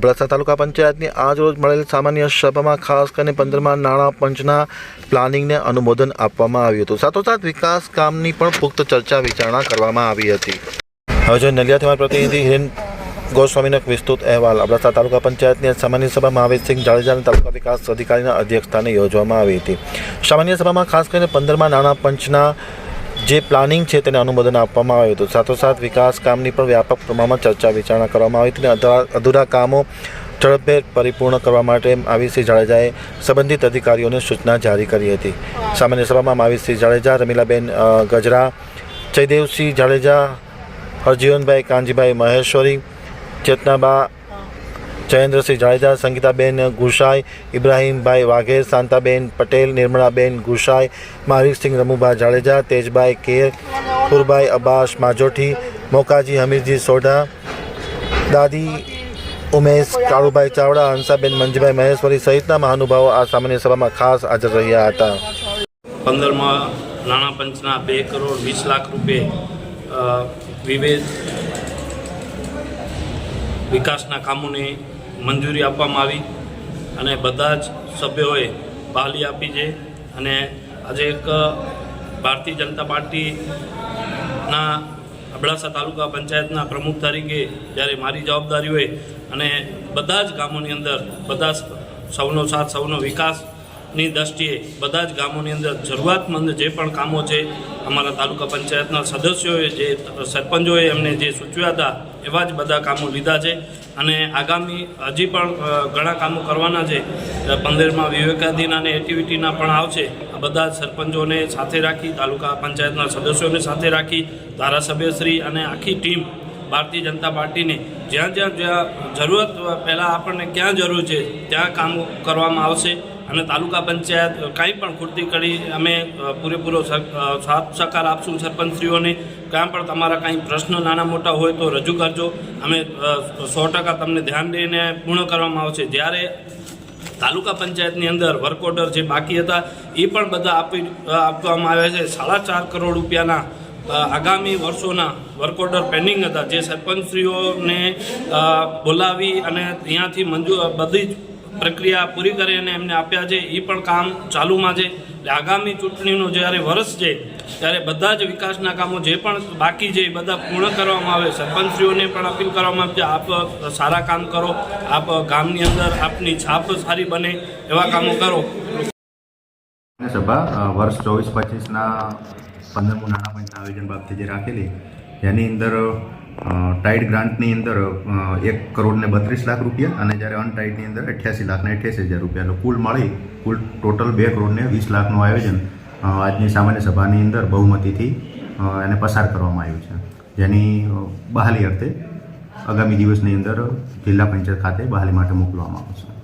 અબડાસા તાલુકા પંચાયતની આજરોજ મળેલ સામાન્ય સભામાં ખાસ કરીને પંદરમાં નાણાં પંચના પ્લાનિંગને અનુમોદન આપવામાં આવ્યું હતું. સાથોસાથ વિકાસ કામની પણ પુખ્ત ચર્ચા વિચારણા કરવામાં આવી હતી. હવે જો નલિયાથી પ્રતિનિધિ હિરેન ગોસ્વામીનો એક વિસ્તૃત અહેવાલ. અબડાસા તાલુકા પંચાયતની સામાન્ય સભામાં મહાવીરસિંહ જાડેજાના તાલુકા વિકાસ અધિકારીના અધ્યક્ષસ્થાને યોજવામાં આવી હતી. સામાન્ય સભામાં ખાસ કરીને પંદરમાં નાણાં પંચના જે પ્લાનિંગ છે તેને અનુમોદન આપવામાં આવ્યું હતું. સાથોસાથ વિકાસ કામની પણ વ્યાપક પ્રમાણમાં ચર્ચા વિચારણા કરવામાં આવી હતી અને અધૂરા- કામો ઝડપભેર પરિપૂર્ણ કરવા માટે માવીસિંહ જાડેજાએ સંબંધિત અધિકારીઓને સૂચના જારી કરી હતી. સામાન્ય સભામાં માવીસિંહ જાડેજા, રમીલાબેન ગજરા, જયદેવસિંહ જાડેજા, હરજીવનભાઈ કાનજીભાઈ મહેશ્વરી, ચેતનાબા જયેન્દ્રસિંહ જાડેજા સંગીતાબેન ગુસાઈ ઇબ્રાહીમભાઈ વાઘેર શાંતાબેન પટેલ નિર્મળાબેન ગુસાઈ મહાવીરસિંહ રમુભા જાડેજા તેજભાઈ કેર પુરભાઈ અબ્બાસ માજોઠી મોકાજી હમીરજી સોઢા દાદી ઉમેશ કાળુભાઈ ચાવડા હંસાબેન મંજીભાઈ મહેશ્વરી સહિતના મહાનુભાવો આ સામાન્ય સભામાં ખાસ હાજર રહ્યા હતા. પંદરમાં નાણાં પંચના બે કરોડ વીસ લાખ રૂપે અ, વિવિધ વિકાસના કામોની મંજૂરી આપવામાં આવી અને બધા જ સભ્યોએ બહાલી આપી છે અને આજે એક ભારતીય જનતા પાર્ટીના અબડાસા તાલુકા પંચાયતના પ્રમુખ તરીકે જ્યારે મારી જવાબદારી હોય અને બધા જ ગામોની અંદર બધા સૌનો સાથ, સૌનો વિકાસની દ્રષ્ટિએ બધા જ ગામોની અંદર જરૂરિયાતમંદ જે પણ કામો છે, અમારા તાલુકા પંચાયતના સદસ્યોએ જે સરપંચોએ એમને જે સૂચવ્યા હતા એવા જ બધા કામો લીધા છે અને આગામી હજી પણ ઘણા કામો કરવાના છે. પંદરમાં વિવેકાધીન અને એક્ટિવિટીના પણ આવશે. આ બધા સરપંચોને સાથે રાખી, તાલુકા પંચાયતના સદસ્યોને સાથે રાખી ધારાસભ્યશ્રી અને આખી ટીમ ભારતીય જનતા પાર્ટીને જ્યાં જ્યાં જ્યાં જરૂરત પહેલાં આપણને ક્યાં જરૂર છે, ત્યાં કામો કરવામાં આવશે. અને તાલુકા પંચાયત કાંઈ પણ ખૂટતી કરી, અમે પૂરેપૂરો સાથ સહકાર આપશું સરપંચશ્રીઓને. કાં પણ તમારા કાંઈ પ્રશ્ન નાના મોટા હોય તો રજૂ કરજો. અમે સો ટકા તમને ધ્યાન દઈને પૂર્ણ કરવામાં આવશે. જ્યારે તાલુકા પંચાયતની અંદર વર્ક ઓર્ડર જે બાકી હતા, એ પણ બધા આપી આપવામાં આવ્યા છે. સાડા ચાર કરોડ રૂપિયાના આગામી વર્ષોના વર્ક ઓર્ડર પેન્ડિંગ હતા. જે સરપંચશ્રીઓને બોલાવી અને ત્યાંથી મંજૂર, બધી જ પ્રક્રિયા પૂરી કરી અને એમને આપ્યા છે એ પણ કામ ચાલુમાં છે. એટલે આગામી ચૂંટણીનું જ્યારે વર્ષ છે, ત્યારે બધા જ વિકાસના કામો જે પણ બાકી છે, એ બધા પૂર્ણ કરવામાં આવે. સરપંચશ્રીઓને પણ અપીલ કરવામાં આવે આપ સારા કામ કરો, આપ ગામની અંદર આપની છાપ સારી બને, એવા કામો કરો. સભા વર્ષ ચોવીસ પચીસના પંદરમું નાણાં પંચના આયોજન બાબતે જે રાખેલી, એની અંદર અ, ગ્રાન્ટની અંદર એક કરોડ ને બત્રીસ લાખ રૂપિયા અને જ્યારે અનટાઇટની અંદર અઠ્યાસી લાખ ને અઠ્યાસી હજાર રૂપિયા. કુલ મળી કુલ ટોટલ બે કરોડ ને વીસ લાખનું આયોજન આજની સામાન્ય સભાની અંદર બહુમતીથી એને પસાર કરવામાં આવ્યું છે. જેની બહાલી અર્થે આગામી દિવસની અંદર જિલ્લા પંચાયત ખાતે બહાલી માટે મોકલવામાં આવશે.